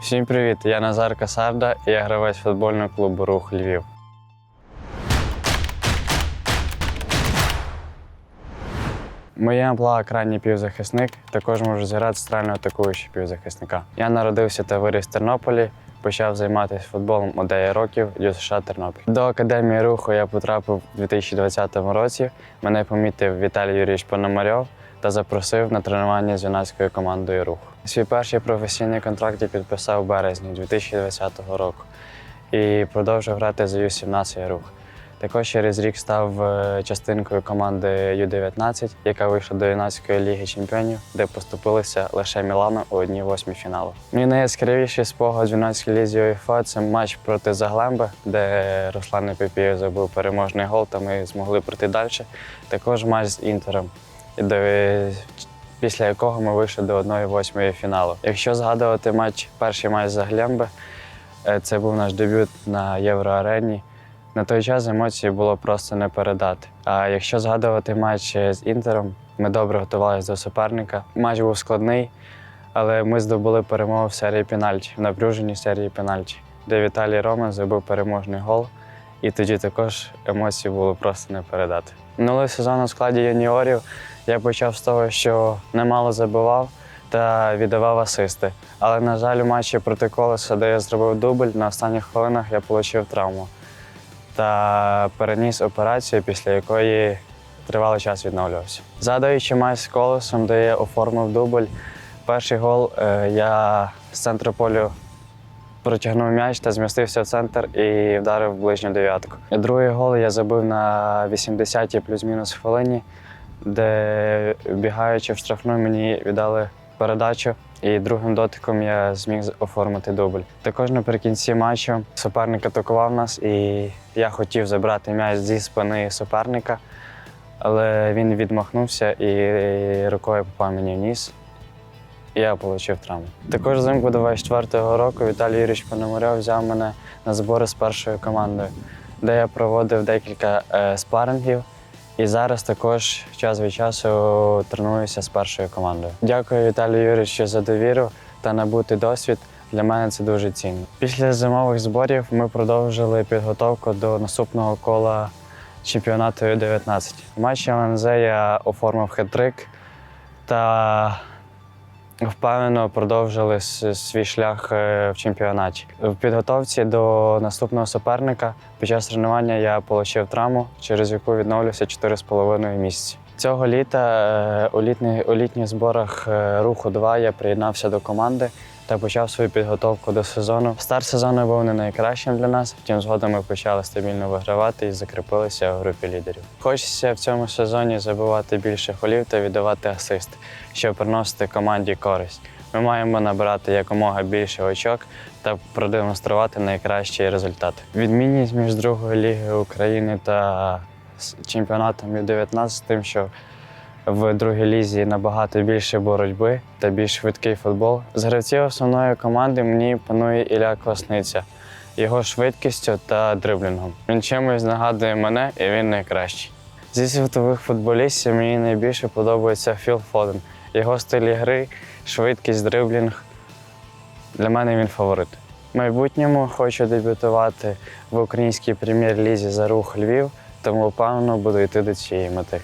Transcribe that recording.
Всім привіт! Я Назар Касарда і я гравець футбольного клубу Рух Львів. Моє амплуа крайній півзахисник, також можу зіграти центрально атакуючого півзахисника. Я народився та виріс в Тернополі, почав займатися футболом у 9 років ДЮСШ Тернопіль. До академії руху я потрапив у 2020 році. Мене помітив Віталій Юрійович Пономарьов та запросив на тренування з юнацькою командою рух. Свій перший професійний контракт я підписав у березні 2020 року і продовжив грати за Ю-17 рух. Також через рік став е, частинкою команди Ю-19, яка вийшла до юнацької ліги чемпіонів, де поступилися лише Мілану у одній восьмій фіналу. Мій найяскравіший спогад в юнацькій лізі УЄФА – це матч проти Заглемби, де Руслан Пепієв забив переможний гол, та ми змогли пройти далі. Також матч з Інтером, де після якого ми вийшли до 1-8 фіналу. Якщо згадувати матч, перший матч Заглемби, е, це був наш дебют на Євроарені. На той час емоції було просто не передати. А якщо згадувати матч з Інтером, ми добре готувалися до суперника. Матч був складний, але ми здобули перемогу в серії пенальті, в напруженій серії пенальті, де Віталій Роман забив переможний гол. І тоді також емоції було просто не передати. Минулий сезон у складі юніорів я почав з того, що немало забивав та віддавав асисти. Але, на жаль, у матчі проти колеса, де я зробив дубль, на останніх хвилинах я отримав травму та переніс операцію, після якої тривалий час відновлювався. Згадуючи матч з колесом, де я оформив дубль, перший гол е, я з центру полю протягнув м'яч та змістився в центр і вдарив ближню дев'ятку. Другий гол я забив на 80-й плюс-мінус хвилині, де бігаючи в штрафну, мені віддали передачу. І другим дотиком я зміг оформити дубль. Також наприкінці матчу суперник атакував нас, і я хотів забрати м'яч зі спини суперника, але він відмахнувся і рукою попав мені в ніс. Я отримав травму. Також взимку 24-го року Віталій Юрійович Пономарьов взяв мене на збори з першою командою, де я проводив декілька е, спарингів. І зараз також час від часу тренуюся з першою командою. Дякую Віталію Юрійовичу за довіру та набутий досвід. Для мене це дуже цінно. Після зимових зборів ми продовжили підготовку до наступного кола чемпіонату Ю-19. В матчі ЛНЗ я оформив хет-трик та впевнено продовжили свій шлях е, в чемпіонаті. В підготовці до наступного суперника під час тренування я отримав травму, через яку відновлюся 4,5 місяці. Цього літа е, у, літніх у літніх зборах е, руху 2 я приєднався до команди та почав свою підготовку до сезону. Старт сезону був не найкращим для нас, втім згодом ми почали стабільно вигравати і закріпилися в групі лідерів. Хочеться в цьому сезоні забивати більше голів та віддавати асисти, щоб приносити команді користь. Ми маємо набирати якомога більше очок та продемонструвати найкращий результат. Відмінність між другою лігою України та чемпіонатом Ю-19 тим, що в другій лізі набагато більше боротьби та більш швидкий футбол. З гравців основної команди мені панує Ілля Квасниця, його швидкістю та дриблінгом. Він чимось нагадує мене, і він найкращий. Зі світових футболістів мені найбільше подобається Філ Фоден. Його стиль гри, швидкість, дриблінг. Для мене він фаворит. В майбутньому хочу дебютувати в українській прем'єр-лізі за рух Львів, тому впевнено буду йти до цієї мети.